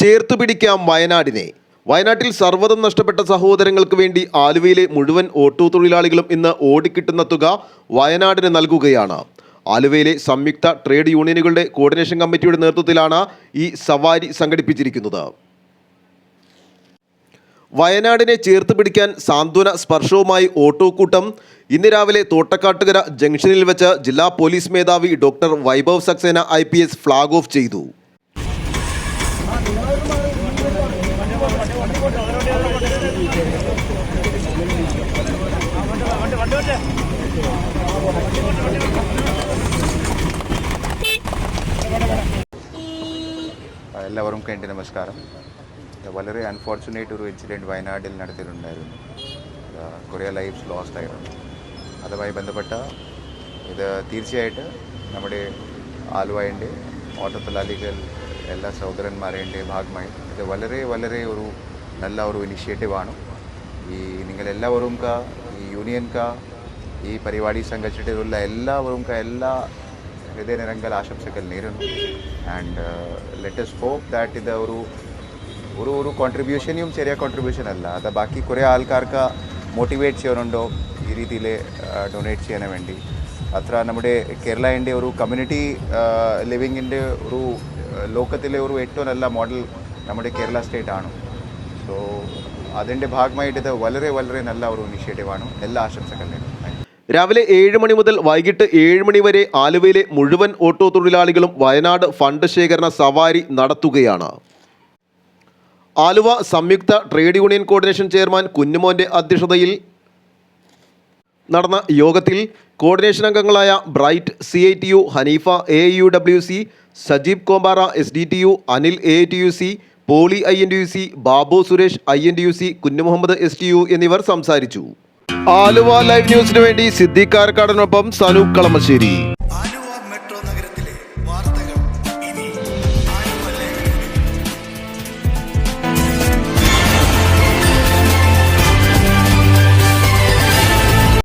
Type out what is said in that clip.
ചേർത്തു പിടിക്കാം വയനാടിനെ. വയനാട്ടിൽ സർവതം നഷ്ടപ്പെട്ട സഹോദരങ്ങൾക്ക് വേണ്ടി ആലുവയിലെ മുഴുവൻ ഓട്ടോ തൊഴിലാളികളും ഇന്ന് ഓടിക്കിട്ടുന്ന തുക വയനാടിന് നൽകുകയാണ്. ആലുവയിലെ സംയുക്ത ട്രേഡ് യൂണിയനുകളുടെ കോർഡിനേഷൻ കമ്മിറ്റിയുടെ നേതൃത്വത്തിലാണ് ഈ സവാരി സംഘടിപ്പിച്ചിരിക്കുന്നത്. വയനാടിനെ ചേർത്ത് പിടിക്കാൻ സാന്ത്വന സ്പർശവുമായി ഓട്ടോ കൂട്ടം ഇന്ന് രാവിലെ തോട്ടക്കാട്ടുകര ജംഗ്ഷനിൽ വെച്ച് ജില്ലാ പോലീസ് മേധാവി doctor Vaibhav Saxena I flag off ചെയ്തു. എല്ലാവർക്കും എന്റെ നമസ്കാരം. വളരെ അൺഫോർച്ചുനേറ്റ് ഒരു ഇൻസിഡന്റ് വയനാട്ടിൽ നടത്തിയിട്ടുണ്ടായിരുന്നു. കുറേ ലൈഫ്സ് ലോസ്റ്റ് ആയിരുന്നു. അതുമായി ബന്ധപ്പെട്ട ഇത് തീർച്ചയായിട്ട് നമ്മുടെ ആലുവയുടെ ഓട്ടത്തൊഴിലാളികൾ എല്ലാ സഹോദരന്മാരുടെയും ഭാഗമായി ഇത് വളരെ വളരെ ഒരു നല്ല ഒരു ഇനിഷ്യേറ്റീവാണ് ഈ നിങ്ങളെല്ലാവരും കാ ഈ യൂണിയൻ കാ ഈ പരിപാടി സംഘടിച്ചിട്ടുള്ള എല്ലാവരും കാ എല്ലാ ഹൃദയനിരങ്കൽ ആശംസകൾ നേരുന്നു. ആൻഡ് ലെറ്റസ് ഹോപ്പ് ദാറ്റ് ഇത് ഒരു ഒരു ഒരു കോൺട്രിബ്യൂഷനും ചെറിയ കോൺട്രിബ്യൂഷൻ അല്ല. അത് ബാക്കി കുറേ ആൾക്കാർക്ക് മോട്ടിവേറ്റ് ചെയ്യാനുണ്ടോ ഈ രീതിയിൽ ഡൊണേറ്റ് ചെയ്യാൻ വേണ്ടി. അത്ര നമ്മുടെ കേരളന്റെ ഒരു കമ്മ്യൂണിറ്റി ലിവിങ്ങിന്റെ ഒരു ആ, ലോകത്തിലെ ഒരു ഏറ്റവും നല്ല മോഡൽ നമ്മുടെ കേരള സ്റ്റേറ്റ് ആണ്. സോ അതിന്റെ ഭാഗമായിട്ട് ഇത് വളരെ വളരെ നല്ല ഒരു ഇനിഷ്യേറ്റീവാണ് എല്ലാ ആശംസകളും രാവിലെ ഏഴ് മണി മുതൽ വൈകിട്ട് ഏഴ് മണി വരെ ആലുവയിലെ മുഴുവൻ ഓട്ടോ തൊഴിലാളികളും വയനാട് ഫണ്ട് ശേഖരണ സവാരി നടത്തുകയാണ്. ആലുവ സംയുക്ത ട്രേഡ് യൂണിയൻ കോർഡിനേഷൻ ചെയർമാൻ കുഞ്ഞുമോന്റെ അധ്യക്ഷതയിൽ നടന്ന യോഗത്തിൽ കോർഡിനേഷൻ അംഗങ്ങളായ Bright C I T U Haneefa A U W C Sajeeb Kombara S D T U Anil A T U C Poly I N U C Babu Suresh I N U C Kunjumuhammed S T U എന്നിവർ സംസാരിച്ചു. Aluva live ന്യൂസിനു വേണ്ടി സിദ്ദീഖ് സനൂപ് കളമശ്ശേരി.